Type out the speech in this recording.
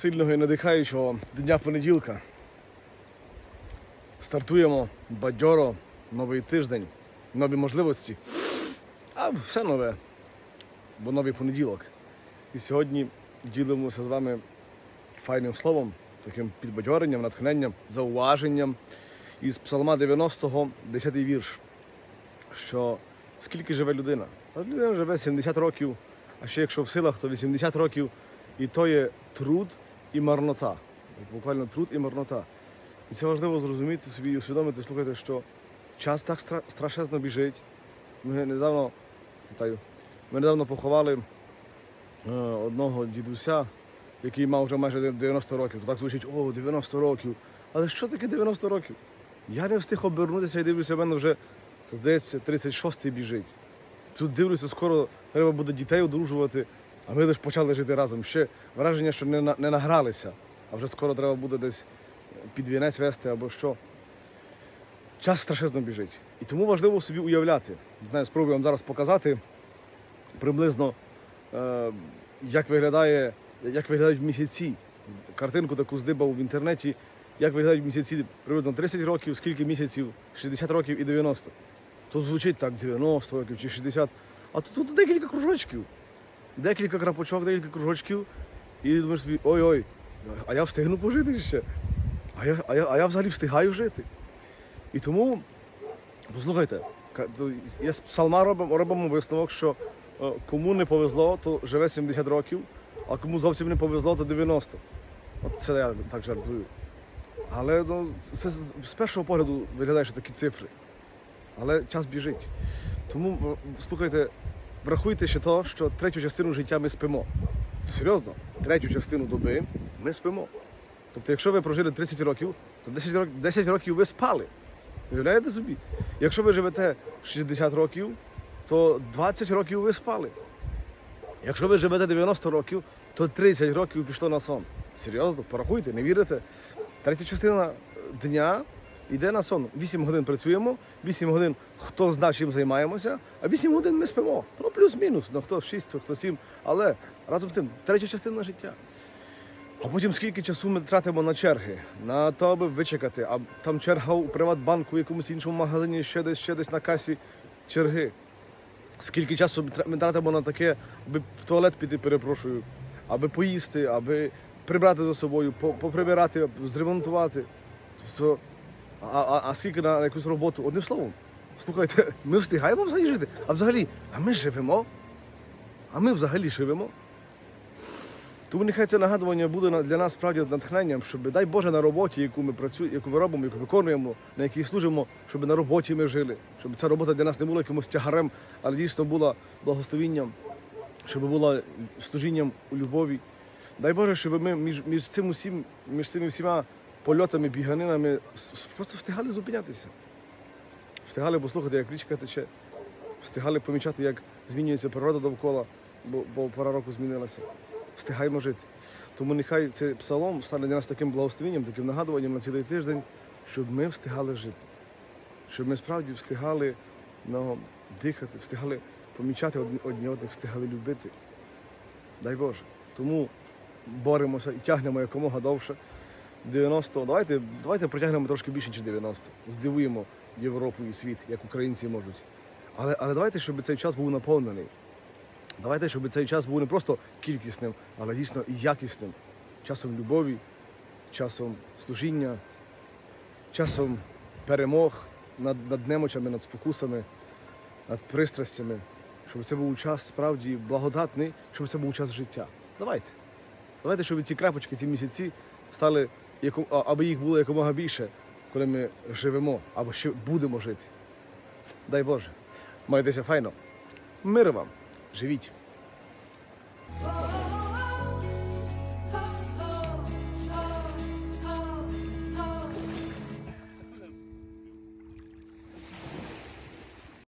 сильного і надихаючого дня понеділка. Стартуємо бадьоро, новий тиждень, нові можливості. А все нове, бо новий понеділок. І сьогодні ділимося з вами файним словом, таким підбадьоренням, натхненням, зауваженням із Псалма 90-го, 10-й вірш. Що скільки живе людина? Людина живе 70 років, а ще якщо в силах, то 80 років. І то є труд і марнота. Буквально труд і марнота. І це важливо зрозуміти собі і усвідомити, слухайте, що час так стра- страшезно біжить. Ми недавно, вітаю, ми недавно поховали е, одного дідуся, який мав вже майже 90 років. То так звучить, о, 90 років. Але що таке 90 років? Я не встиг обернутися і дивлюся, в мене вже, здається, 36-й біжить. Тут дивлюся, скоро треба буде дітей одружувати, а ми лише почали жити разом. Ще враження, що не, не награлися, а вже скоро треба буде десь під вінець вести або що. Час страшезно біжить. І тому важливо собі уявляти. Знаю, спробую вам зараз показати приблизно, е, як, виглядає, як виглядають місяці. Картинку таку здибав в інтернеті, як виглядають місяці приблизно 30 років, скільки місяців, 60 років і 90. Тут звучить так 90 років чи 60, а тут, тут декілька кружочків. Декілька крапочок, декілька кружочків. І думаєш собі, ой-ой, а я встигну пожити ще. А я, а я, а я взагалі встигаю жити. І тому, послухайте, я з псалма робимо, робимо висновок, що е, кому не повезло, то живе 70 років, а кому зовсім не повезло, то 90. От це я так жартую. Але ну, це з- першого погляду виглядає, що такі цифри. Але час біжить. Тому слухайте, врахуйте ще то, що третю частину життя ми спимо. Серйозно, третю частину доби ми спимо. Тобто, якщо ви прожили 30 років, то 10 років, 10 років ви спали. Уявляєте собі? Якщо ви живете 60 років, то 20 років ви спали. Якщо ви живете 90 років, то 30 років пішло на сон. Серйозно, порахуйте, не вірите? Третя частина дня йде на сон. 8 годин працюємо, 8 годин хто знає, чим займаємося, а 8 годин ми спимо. Ну, плюс-мінус, ну хто 6, хто 7. Але разом з тим, третя частина життя. А потім скільки часу ми тратимо на черги, на то, аби вичекати, а там черга у Приватбанку, в якомусь іншому магазині, ще десь, ще десь на касі черги. Скільки часу ми тратимо на таке, аби в туалет піти, перепрошую, аби поїсти, аби прибрати за собою, поприбирати, зремонтувати. А, а, а скільки на якусь роботу? Одним словом, слухайте, ми встигаємо взагалі жити. А взагалі, а ми живемо? А ми взагалі живемо? Тому нехай це нагадування буде для нас справді натхненням, щоб дай Боже на роботі, яку ми працюємо, яку ми робимо, яку виконуємо, на якій служимо, щоб на роботі ми жили, щоб ця робота для нас не була якимось тягарем, але дійсно була благословінням, щоб була служінням у любові. Дай Боже, щоб ми між, між цим усім, між цими всіма польотами, біганинами просто встигали зупинятися. Встигали послухати, як річка тече, встигали помічати, як змінюється природа довкола, бо, бо пора року змінилася. Встигаємо жити. Тому нехай цей псалом стане для нас таким благословенням, таким нагадуванням на цілий тиждень, щоб ми встигали жити. Щоб ми справді встигали ну, дихати, встигали помічати одні одних, встигали любити. Дай Боже. Тому боремося і тягнемо якомога довше. 90, давайте, давайте протягнемо трошки більше, ніж 90. Здивуємо Європу і світ, як українці можуть. Але, але давайте, щоб цей час був наповнений. Давайте, щоб цей час був не просто кількісним, але дійсно і якісним. Часом любові, часом служіння, часом перемог над, над немочами, над спокусами, над пристрастями. Щоб це був час справді благодатний, щоб це був час життя. Давайте. Давайте, щоб ці крапочки, ці місяці стали, аби їх було якомога більше, коли ми живемо або ще будемо жити. Дай Боже. Майтеся файно. Мир вам. Живіть.